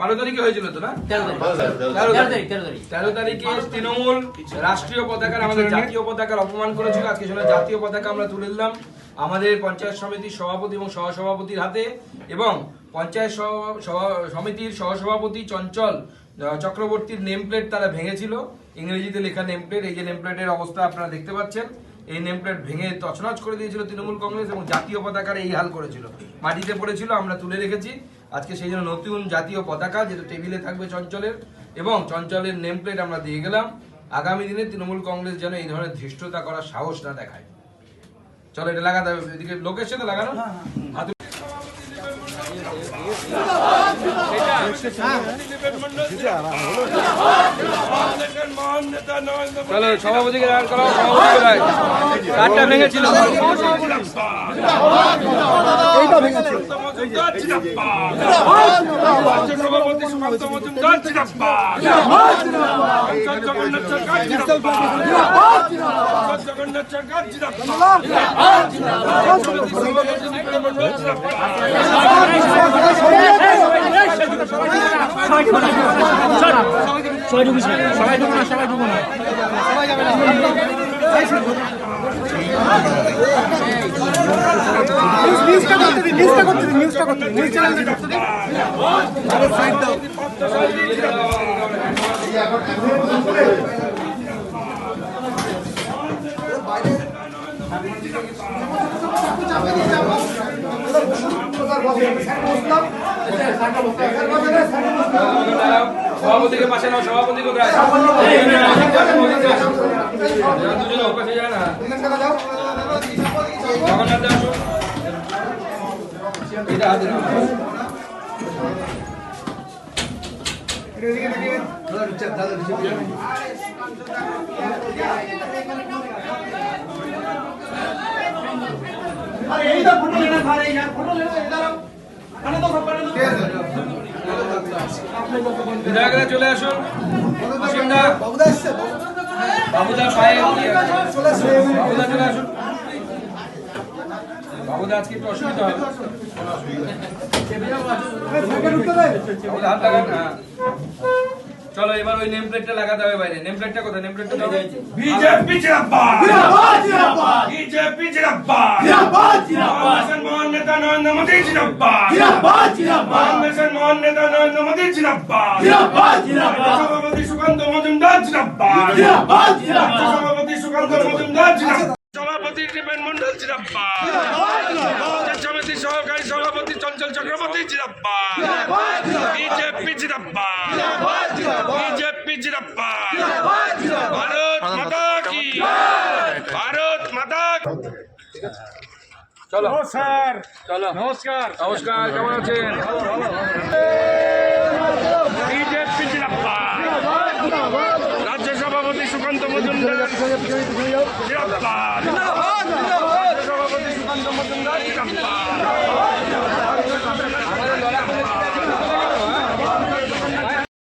বারো তারিখে হয়েছিল তো না? তেরো তারিখ। তেরো তেরো তারিখ। তারিখ তেরো তারিখে। তৃণমূল রাষ্ট্রীয় পতাকার আমাদের জাতীয় পতাকার অপমান করেছিল আজকে সেটা জাতীয় পতাকা আমরা তুলে দিলাম। আমাদের পঞ্চায়েত সমিতির সভাপতি এবং সহসভাপতির হাতে এবং পঞ্চায়েত সমিতির সহসভাপতি চঞ্চল চক্রবর্তীর নেম প্লেট তারা ভেঙেছিল। ইংরেজিতে লেখা নেম প্লেট এই যে নেম প্লেটের অবস্থা আপনারা দেখতে পাচ্ছেন। এই নেম প্লেট ভেঙে তছনছ করে দিয়েছিল তৃণমূল কংগ্রেস এবং জাতীয় পতাকার এই হাল করেছিল। মাটিতে পড়েছিল আমরা তুলে রেখেছি। আজকে সেই জন্য নতুন জাতীয় পতাকা যেটা টেবিলে থাকবে চঞ্চলের এবং চঞ্চলের নেম প্লেট আমরা দিয়ে গেলাম। আগামী দিনে তৃণমূল কংগ্রেস যেন এই ধরনের ধৃষ্টতা করার সাহস না দেখায়। চলো এটা লাগাতে হবে এদিকে লোকের সাথে লাগানো? হাতে- চলো সভাপতিকে দাঁড় করাও সভাপতিকে কাঠটা ভেঙেছিল। সভাপতি মজুমদার জিরাব্বাদ জগন্নাথ সরকার জিরাব্বাদ জগন্নাথ সরকার জিরাব্বাদ সভাপতি সুকান্ত জিরাব্বাদ নিউজটা করতে দিন। সভাপতিকে পাশে নাও, সভাপতি কোথায় দুজনে ওপাশে যায় না জগন্নাথ দাস আসুন। এটা হাতে নাও। বিধায়করা চলে আসুন অসীমদা বাবুদা পায়ে? বাবুদা চলে আসুন আজকে একটু অসুবিধা হবে হাত লাগান হ্যাঁ। চলো এবার ওই নেম প্লেটটা লাগাতে হবে বাইরে। নেম প্লেটটা কোথায়? নেম প্লেটটা দাও বিজেপি জিরাব্বাদ বিজেপি জিরাব্বাদ কংগ্রেসের মহান নেতা নরেন্দ্র মোদী জিরাব্বাদ কংগ্রেসের মহান নেতা নরেন্দ্র মোদী জিরাব্বাদ সভাপতি সুকান্ত মজুমদার জিরাব্বাদ সভাপতি সুকান্ত মজুমদার জিরাব্বাদ দীপেন মন্ডল পঞ্চায়েত সমিতির সহকারী সভাপতি চঞ্চল চক্রবর্তী জিরাব্বাদ বিজেপি জিরাব্বাদ বিজেপি জিরাব্বাদ ভারত মাতা কি। ভারত মাতা চলো। স্যার চলো। নমস্কার। নমস্কার কেমন আছেন? বিজেপি সুকান্ত মজুমদার। সভাপতি সুকান্ত মজুমদার